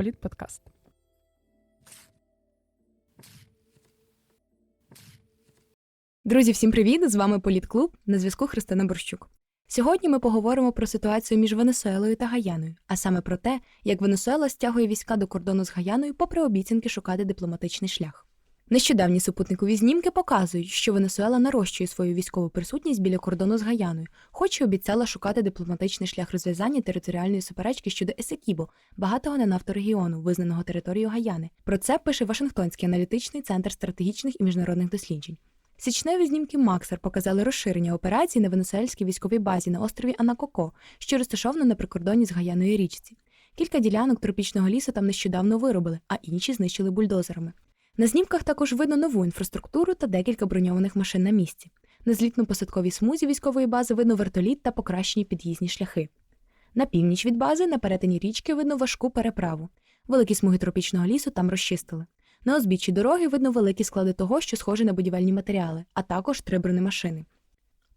Політподкаст. Друзі, всім привіт! З вами Політклуб. На зв'язку Христина Борщук. Сьогодні ми поговоримо про ситуацію між Венесуелою та Гаяною, а саме про те, як Венесуела стягує війська до кордону з Гаяною, попри обіцянки шукати дипломатичний шлях. Нещодавні супутникові знімки показують, що Венесуела нарощує свою військову присутність біля кордону з Гаяною, хоч і обіцяла шукати дипломатичний шлях розв'язання територіальної суперечки щодо Есекібо, багатого на нафторегіону, визнаного територією Гаяни. Про це пише Вашингтонський аналітичний центр стратегічних і міжнародних досліджень. Січневі знімки Максер показали розширення операцій на венесуельській військовій базі на острові Анакоко, що розташовано на прикордонні з Гаяною річці. Кілька ділянок тропічного лісу там нещодавно виробили, а інші знищили бульдозерами. На знімках також видно нову інфраструктуру та декілька броньованих машин на місці. На злітно-посадковій смузі військової бази видно вертоліт та покращені під'їзні шляхи. На північ від бази на перетині річки видно важку переправу. Великі смуги тропічного лісу там розчистили. На узбіччі дороги видно великі склади того, що схоже на будівельні матеріали, а також три бронемашини.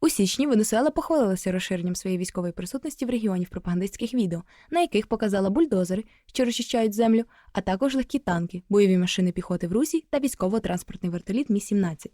У січні Венесуела похвалилася розширенням своєї військової присутності в регіоні в пропагандистських відео, на яких показала бульдозери, що розчищають землю, а також легкі танки, бойові машини піхоти в Русі та військово-транспортний вертоліт Мі-17.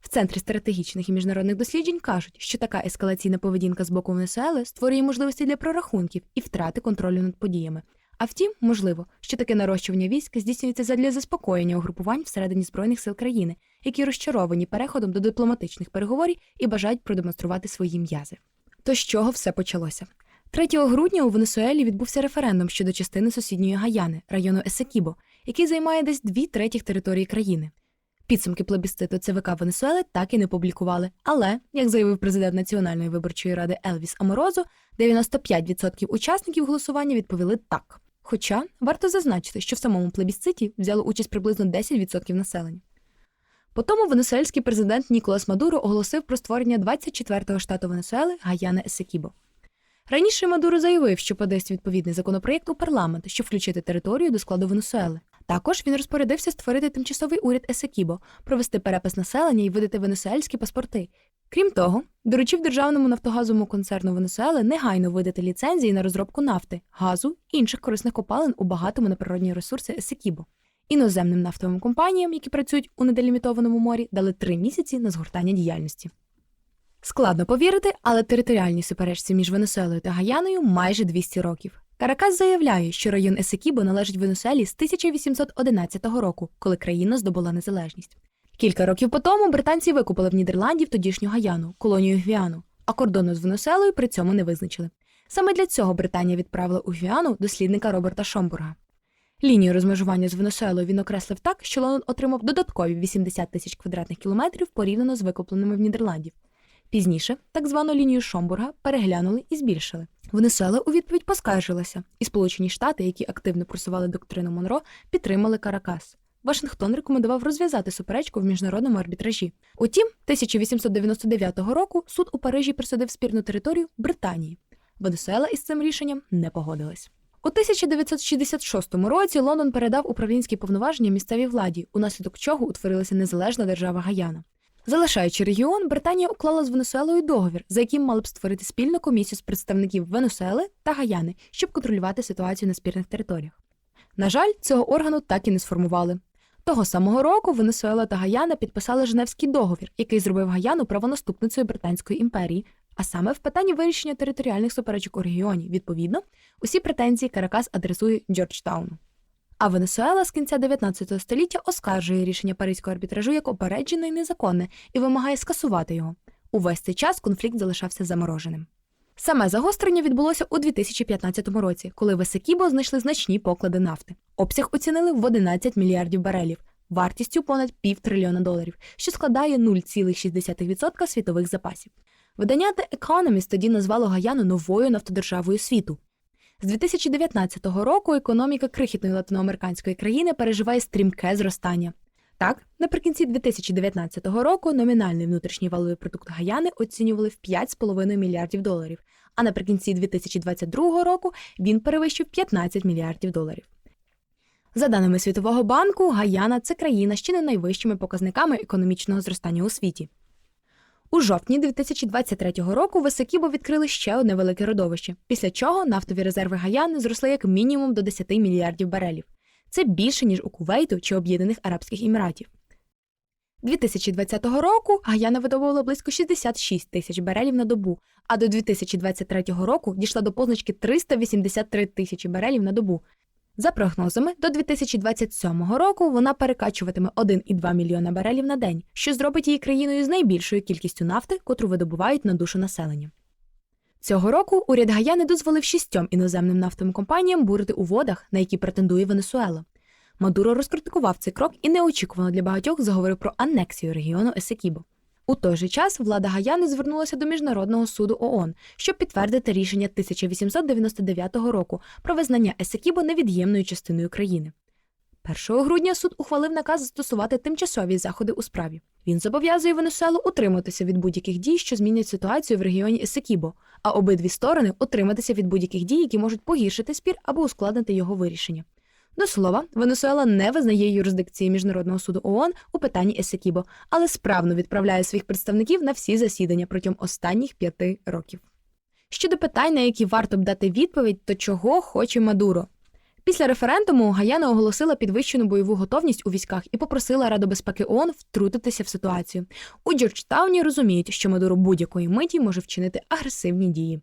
В центрі стратегічних і міжнародних досліджень кажуть, що така ескалаційна поведінка з боку Венесуели створює можливості для прорахунків і втрати контролю над подіями. А втім, можливо, що таке нарощування військ здійснюється задля заспокоєння угрупувань всередині збройних сил країни, які розчаровані переходом до дипломатичних переговорів і бажають продемонструвати свої м'язи. То з чого все почалося? 3 грудня у Венесуелі відбувся референдум щодо частини сусідньої Гаяни, району Есекібо, який займає десь дві третіх території країни. Підсумки плебісциту ЦВК Венесуели так і не публікували. Але, як заявив президент Національної виборчої ради Елвіс Аморозо, 95% учасників голосування відповіли так. Хоча варто зазначити, що в самому плебісциті взяло участь приблизно 10% населення. Потому венесуельський президент Ніколас Мадуро оголосив про створення 24-го штату Венесуели Гаяна Есекібо. Раніше Мадуро заявив, що подасть відповідний законопроєкт у парламент, щоб включити територію до складу Венесуели. Також він розпорядився створити тимчасовий уряд Есекібо, провести перепис населення і видати венесуельські паспорти. Крім того, доручив державному нафтогазовому концерну Венесуели негайно видати ліцензії на розробку нафти, газу і інших корисних копалин у багатому на природні ресурси Есекібо. Іноземним нафтовим компаніям, які працюють у неделімітованому морі, дали три місяці на згортання діяльності. Складно повірити, але територіальні суперечці між Венесуелою та Гаяною майже 200 років. Каракас заявляє, що район Есекібо належить Венесуелі з 1811 року, коли країна здобула незалежність. Кілька років по тому британці викупили в Нідерландів тодішню Гаяну, колонію Гвіану, а кордону з Венесуелою при цьому не визначили. Саме для цього Британія відправила у Гвіану дослідника Роберта Шомбурга. Лінію розмежування з Венесуелою він окреслив так, що Лондон отримав додаткові 80 тисяч квадратних кілометрів порівняно з викупленими в Нідерландів. Пізніше так звану лінію Шомбурга переглянули і збільшили. Венесуела у відповідь поскаржилася, і Сполучені Штати, які активно просували доктрину Монро, підтримали Каракас. Вашингтон рекомендував розв'язати суперечку в міжнародному арбітражі. Утім, 1899 року суд у Парижі присудив спірну територію Британії. Венесуела із цим рішенням не погодилась. У 1966 році Лондон передав управлінські повноваження місцевій владі, унаслідок чого утворилася незалежна держава Гаяна. Залишаючи регіон, Британія уклала з Венесуелою договір, за яким мали б створити спільну комісію з представників Венесуели та Гаяни, щоб контролювати ситуацію на спірних територіях. На жаль, цього органу так і не сформували. Того самого року Венесуела та Гаяна підписали Женевський договір, який зробив Гаяну правонаступницею Британської імперії, а саме в питанні вирішення територіальних суперечок у регіоні. Відповідно, усі претензії Каракас адресує Джорджтауну. А Венесуела з кінця 19 століття оскаржує рішення Паризького арбітражу як опереджене і незаконне і вимагає скасувати його. Увесь цей час конфлікт залишався замороженим. Саме загострення відбулося у 2015 році, коли в знайшли значні поклади нафти. Обсяг оцінили в 11 мільярдів барелів, вартістю понад півтрильйона доларів, що складає 0,6% світових запасів. Видання The Economist тоді назвало Гаяну новою нафтодержавою світу. З 2019 року економіка крихітної латиноамериканської країни переживає стрімке зростання. Так, наприкінці 2019 року номінальний внутрішній валовий продукт Гаяни оцінювали в 5,5 мільярдів доларів, а наприкінці 2022 року він перевищив 15 мільярдів доларів. За даними Світового банку, Гаяна це країна з чи не найвищими показниками економічного зростання у світі. У жовтні 2023 року в відкрили ще одне велике родовище, після чого нафтові резерви Гаяни зросли як мінімум до 10 мільярдів барелів. Це більше, ніж у Кувейту чи Об'єднаних Арабських Еміратів. 2020 року Гаяна видобувала близько 66 тисяч барелів на добу, а до 2023 року дійшла до позначки 383 тисячі барелів на добу. За прогнозами, до 2027 року вона перекачуватиме 1,2 мільйона барелів на день, що зробить її країною з найбільшою кількістю нафти, котру видобувають на душу населення. Цього року уряд Гаяни дозволив шістьом іноземним нафтовим компаніям бурити у водах, на які претендує Венесуела. Мадуро розкритикував цей крок і неочікувано для багатьох заговорив про анексію регіону Есекібо. У той же час влада Гаяни звернулася до Міжнародного суду ООН, щоб підтвердити рішення 1899 року про визнання Есекібо невід'ємною частиною країни. 1 грудня суд ухвалив наказ застосувати тимчасові заходи у справі. Він зобов'язує Венесуелу утриматися від будь-яких дій, що змінять ситуацію в регіоні Есекібо, а обидві сторони утриматися від будь-яких дій, які можуть погіршити спір або ускладнити його вирішення. До слова, Венесуела не визнає юрисдикції Міжнародного суду ООН у питанні Есекібо, але справно відправляє своїх представників на всі засідання протягом останніх п'яти років. Щодо питань, на які варто б дати відповідь, то чого хоче Мадуро? Після референдуму Гаяна оголосила підвищену бойову готовність у військах і попросила Раду безпеки ООН втрутитися в ситуацію. У Джорджтауні розуміють, що Мадуро будь-якої миті може вчинити агресивні дії.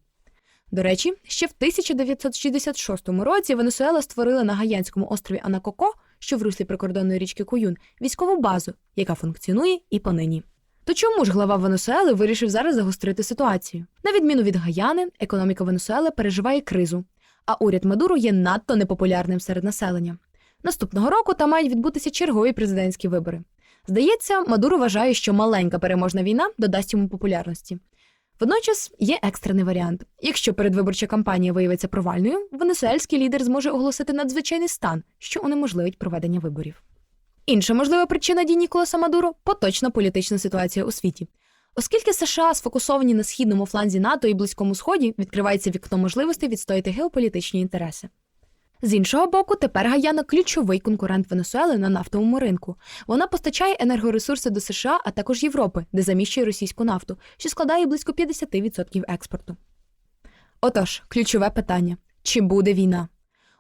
До речі, ще в 1966 році Венесуела створила на Гаянському острові Анакоко, що в руслі прикордонної річки Куюн, військову базу, яка функціонує і понині. То чому ж глава Венесуели вирішив зараз загострити ситуацію? На відміну від Гаяни, економіка Венесуели переживає кризу, а уряд Мадуру є надто непопулярним серед населення. Наступного року там мають відбутися чергові президентські вибори. Здається, Мадуро вважає, що маленька переможна війна додасть йому популярності. Водночас є екстрений варіант. Якщо передвиборча кампанія виявиться провальною, венесуельський лідер зможе оголосити надзвичайний стан, що унеможливить проведення виборів. Інша можлива причина дій Ніколаса Мадуро поточна політична ситуація у світі. Оскільки США сфокусовані на східному фланзі НАТО і Близькому Сході, відкривається вікно можливостей відстояти геополітичні інтереси. З іншого боку, тепер Гаяна ключовий конкурент Венесуели на нафтовому ринку. Вона постачає енергоресурси до США, а також Європи, де заміщує російську нафту, що складає близько 50% експорту. Отож, ключове питання: чи буде війна?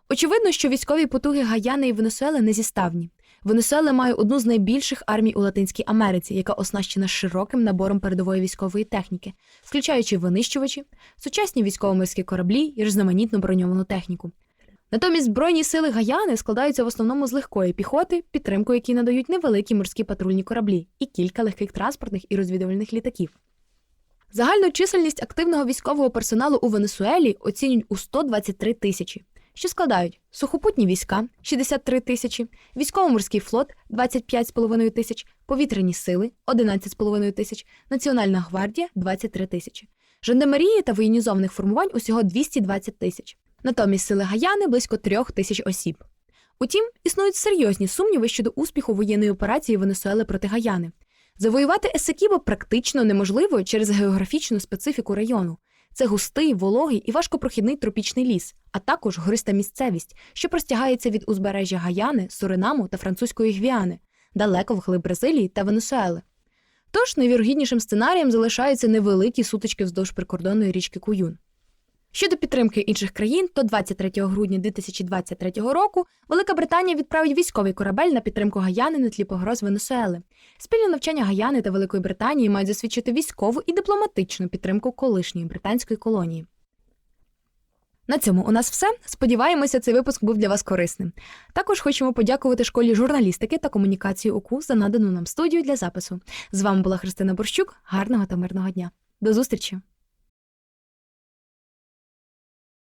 Очевидно, що військові потуги Гаяни і Венесуели незіставні. Венесуела має одну з найбільших армій у Латинській Америці, яка оснащена широким набором передової військової техніки, включаючи винищувачі, сучасні військово-морські кораблі і різноманітну броньовану техніку. Натомість збройні сили Гаяни складаються в основному з легкої піхоти, підтримку якій надають невеликі морські патрульні кораблі і кілька легких транспортних і розвідувальних літаків. Загальну чисельність активного військового персоналу у Венесуелі оцінюють у 123 тисячі, що складають сухопутні війська 63 тисячі, військово-морський флот 25,5 тисяч, повітряні сили 11,5 тисяч, Національна гвардія 23 тисячі. Жандармерії та воєнізованих формувань усього 220 тисяч. Натомість сили Гаяни близько трьох тисяч осіб. Утім, існують серйозні сумніви щодо успіху воєнної операції Венесуели проти Гаяни. Завоювати Есекібо практично неможливо через географічну специфіку району. Це густий, вологий і важкопрохідний тропічний ліс, а також гориста місцевість, що простягається від узбережжя Гаяни, Суринаму та французької Гвіани, далеко вглиб Бразилії та Венесуели. Тож найвірогіднішим сценарієм залишаються невеликі сутички вздовж прикордонної річки Куюн. Щодо підтримки інших країн, то 23 грудня 2023 року Велика Британія відправить військовий корабель на підтримку Гаяни на тлі погроз Венесуели. Спільне навчання Гаяни та Великої Британії мають засвідчити військову і дипломатичну підтримку колишньої британської колонії. На цьому у нас все. Сподіваємося, цей випуск був для вас корисним. Також хочемо подякувати школі журналістики та комунікації УКУ за надану нам студію для запису. З вами була Христина Борщук. Гарного та мирного дня. До зустрічі!